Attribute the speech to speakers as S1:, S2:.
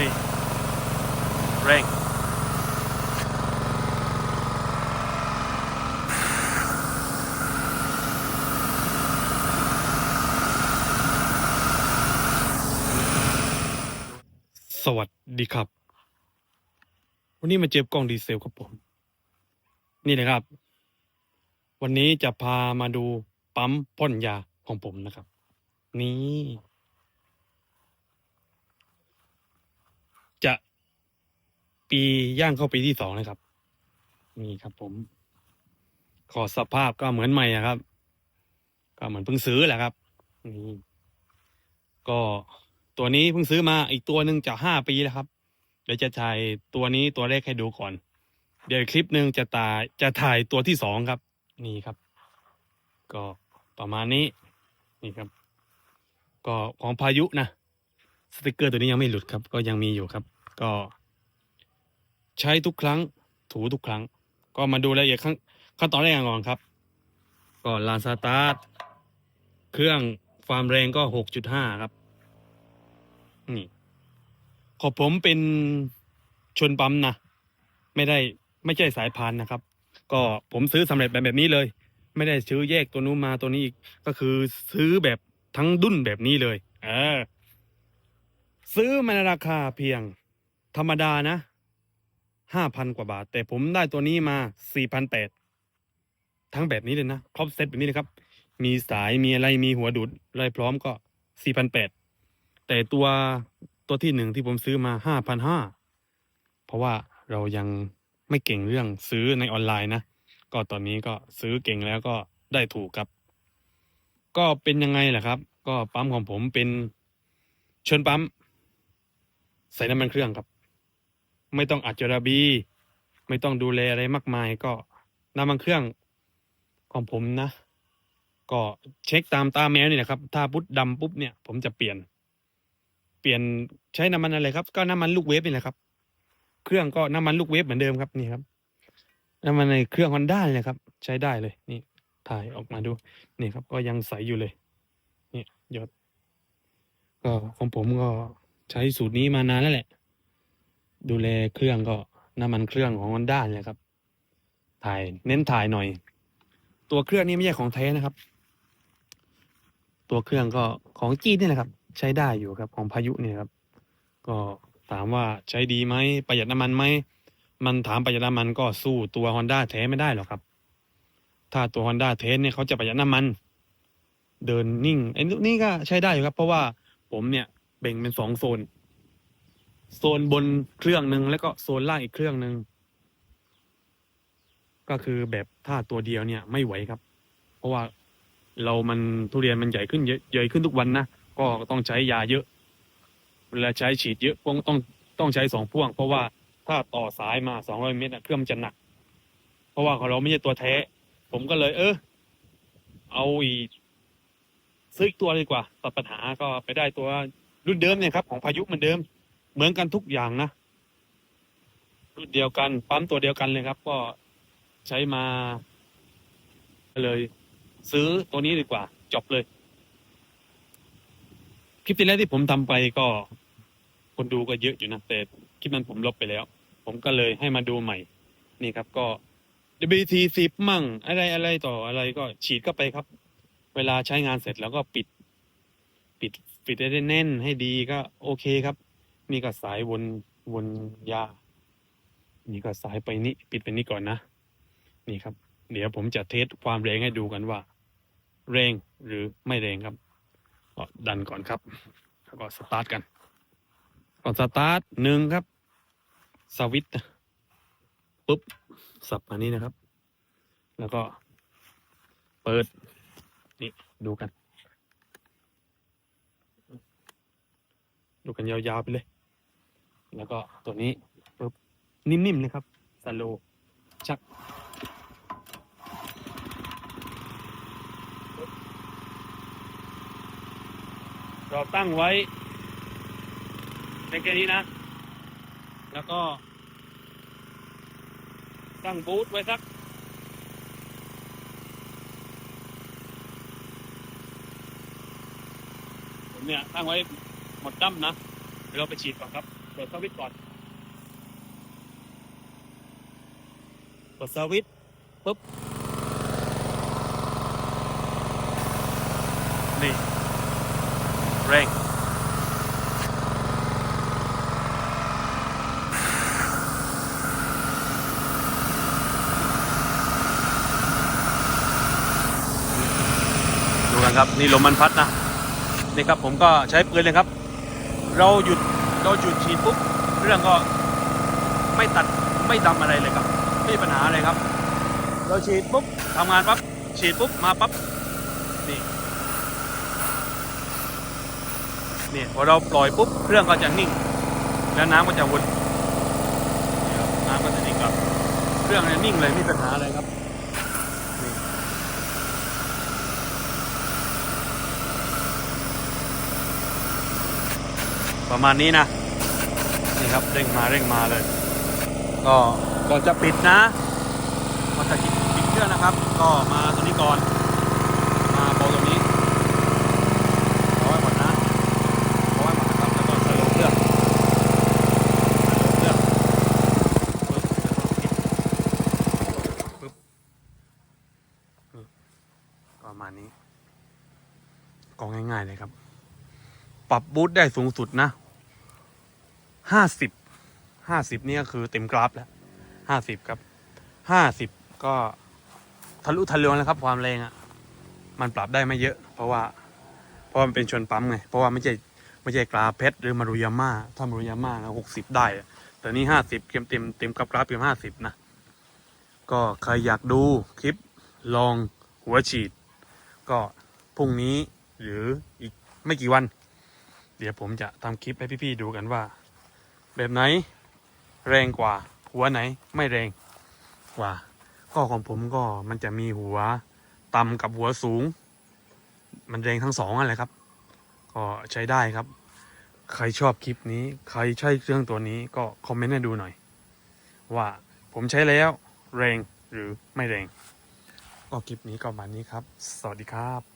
S1: นี่ เร่ง สวัสดีครับ วันนี้มาเจอกล้องดีเซลครับผม นี่นะครับ วันนี้จะพามาดูปั๊มพ่นยาของผมนะครับ นี่ จะ ปีย่างเข้าปีที่สองนะครับ นี่ครับผม ขอสภาพก็เหมือนใหม่อะครับ ก็เหมือนเพิ่งซื้อแหละครับนี่ก็ตัวนี้เพิ่งซื้อมาอีกตัวหนึ่งจะห้าปีแล้วครับ เดี๋ยวจะถ่ายตัวนี้ตัวแรกให้ดูก่อน เดี๋ยวคลิปหนึ่งจะตายจะถ่ายตัวที่สองครับ นี่ครับ ก็ประมาณนี้ นี่ครับ ก็ของพายุนะสติกเกอร์ตัวนี้ยังไม่หลุดครับ ก็ยังมีอยู่ครับ ก็ ใช้ทุกครั้ง ถูทุกครั้ง ก็มาดูรายละเอียดขั้นขั้นตอนแรกก่อนครับ ก็ลานสตาร์ทเครื่องความแรงก็หกจุดห้าครับ นี่ ขอบผมเป็นชนปั๊มนะไม่ได้ไม่ใช่สายพานนะครับ ก็ผมซื้อสำเร็จแบบแบบนี้เลย ไม่ได้ซื้อแยกตัวนู้นมาตัวนี้อีก ก็คือซื้อแบบทั้งดุ้นแบบนี้เลย เออ ซื้อมาในราคาเพียงธรรมดานะ ห้าพันกว่าบาท แต่ผมได้ตัวนี้มาสี่พันแปดทั้งแบบนี้เลยนะ ครบเซตแบบนี้เลยครับ มีสายมีอะไรมีหัวดูดอะไรพร้อมก็สี่พันแปดแต่ตัวตัวที่หนึ่งที่ผมซื้อมาห้าพันห้าเพราะว่าเรายังไม่เก่งเรื่องซื้อในออนไลน์นะ ก็ตอนนี้ก็ซื้อเก่งแล้วก็ได้ถูกครับ ก็เป็นยังไงแหละครับ ก็ปั๊มของผมเป็นเชิญปั๊ม ใส่น้ำมันเครื่องครับ ไม่ต้องอัดจราบี ไม่ต้องดูแลอะไรมากมายก็น้ำมันเครื่องของผมนะ ก็เช็คตามตาแมวนี่นะครับ ถ้าปุ๊ดดำปุ๊บเนี่ย ผมจะเปลี่ยน เปลี่ยนใช้น้ำมันอะไรครับ ก็น้ำมันลูกเวฟนี่แหละครับ เครื่องก็น้ำมันลูกเวฟเหมือนเดิมครับนี่ครับน้ำมันในเครื่องฮอนด้าเลยครับ ใช้ได้เลยนี่ถ่ายออกมาดูนี่ครับ ก็ยังใสอยู่เลยนี่ยศก็ของผมก็ใช้สูตรนี้มานานแล้วแหละ ดูแลเครื่องก็น้ำมันเครื่องของฮอนด้าเลยครับ ถ่ายเน้นถ่ายหน่อย ตัวเครื่องนี้ไม่ใช่ของแท้นะครับ ตัวเครื่องก็ของจีนนี่แหละครับ ใช้ได้อยู่ครับของพายุเนี่ยครับ ก็ถามว่าใช้ดีไหมประหยัดน้ำมันไหมมันถามประหยัดน้ำมันก็สู้ตัว Honda แท้ไม่ได้หรอกครับ ถ้าตัว Honda แท้เนี่ยเขาจะประหยัดน้ำมัน เดินนิ่งไอ้นี่ก็ใช้ได้อยู่ครับ เพราะว่าผมเนี่ยแบ่งเป็นสองโซน โซนบนเครื่องหนึ่งแล้วก็โซนล่างอีกเครื่องหนึ่งก็คือแบบถ้าตัวเดียวเนี่ยไม่ไหวครับ เพราะว่าเรามันทุเรียนมันใหญ่ขึ้นเยอะใหญ่ขึ้นทุกวันนะก็ต้องใช้ยาเยอะเวลาใช้ฉีดเยอะก็ต้องต้องใช้สองพ่วง เพราะว่าถ้าต่อสายมาสองร้อยเมตรอะเครื่องมันจะหนัก เพราะว่าของเราไม่ใช่ตัวแท้ ผมก็เลย เออเอาอีซื้ออีกตัวดีกว่าตัดปัญหาก็ไปได้ตัวรุ่นเดิมเนี่ยครับ ของพายุเหมือนเดิม เหมือนกันทุกอย่างนะรุ่นเดียวกันปั๊มตัวเดียวกันเลยครับ ก็ใช้มาเลย ซื้อตัวนี้ดีกว่า จบเลย คลิปที่แล้วที่ผมทำไปก็ คนดูก็เยอะอยู่นะแต่คลิปนั้นผมลบไปแล้ว ผมก็เลยให้มาดูใหม่ นี่ครับก็ WT สิบมั่ง อะไรอะไรต่ออะไรก็ฉีดเข้าไปครับ เวลาใช้งานเสร็จแล้วก็ปิด ปิดปิดให้แน่นให้ดีก็โอเคครับ นี่ก็สายวนวนยา นี่ก็สายไปนี้ปิดไปนี้ก่อนนะ นี่ครับ เดี๋ยวผมจะเทสความแรงให้ดูกันว่า แรงหรือไม่แรงครับก็ดันก่อนครับแล้วก็สตาร์ทกันก่อนสตาร์ทหนึ่งครับ สวิตช์ปุ๊บ สับมานี้นะครับ แล้วก็เปิด นี่ดูกัน ดูกันยาวๆไปเลย แล้วก็ตัวนี้ปุ๊บนิ่มๆนะครับสโลชักเราตั้งไว้ในแค่นี้นะ แล้วก็ ตั้งบูทไว้สักผมเนี่ยตั้งไว้หมดดั้มนะเดี๋ยวเราไปฉีดก่อนครับ เปิดสวิตช์ก่อนเปิดสวิตช์ปุ๊บนี่เร่งดูกันครับ นี่ลมมันพัดนะนี่ครับผมก็ใช้ปืนเลยครับ เราหยุด เราหยุดฉีดปุ๊บเรื่องก็ไม่ตัดไม่ดำอะไรเลยครับไม่มีปัญหาอะไรครับ เราฉีดปุ๊บทำงานปั๊บฉีดปุ๊บมาปั๊บนี่นี่พอเราปล่อยปุ๊บเครื่องก็จะนิ่ง แล้วน้ำก็จะวนน้ำก็จะนิ่งครับ เครื่องเนี่ยนิ่งเลยไม่มีปัญหาอะไรครับ ประมาณนี้นะ นี่ครับเร่งมาเร่งมาเลย ก็ก่อนจะปิดนะก่อนจะปิดปิดเครื่องนะครับ ก็มาตรงนี้ก่อน มาโบตรงนี้เอาไว้ก่อนนะเอาไว้ก่อนนะครับแล้วก็ใส่ลงเครื่องลงเครื่องปึ๊บแล้วก็ปิดปึ๊บประมาณนี้ก็ง่ายๆเลยครับ ปรับบูทได้สูงสุดนะห้าสิบห้าสิบนี่ก็คือเต็มกราฟแล้วห้าสิบครับห้าสิบก็ทะลุทะลวงแล้วครับ ความแรงอะ่ะ มันปรับได้ไม่เยอะ เพราะว่า เพราะมันเป็นชนปั๊มไง เพราะว่าไม่ใช่ไม่ใช่กราเพชรหรือมารุยาม่าถ้ามารุยาม่าหกสิบได้ แต่นี่ห้าสิบเต็มเต็มเต็มกราฟกราฟเต็มห้าสิบนะ ก็ใครอยากดูคลิปลองหัวฉีด ก็พรุ่งนี้หรืออีกไม่กี่วัน เดี๋ยวผมจะทำคลิปให้พี่ๆดูกันว่า แบบไหนแรงกว่า หัวไหนไม่แรงกว่าก็ของผมก็มันจะมีหัวต่ำกับหัวสูง มันแรงทั้งสองอะไรครับ ก็ใช้ได้ครับ ใครชอบคลิปนี้ ใครใช้เครื่องตัวนี้ก็คอมเมนต์ให้ดูหน่อย ว่าผมใช้แล้วแรงหรือไม่แรง ก็คลิปนี้ก็ประมาณนี้ครับ สวัสดีครับ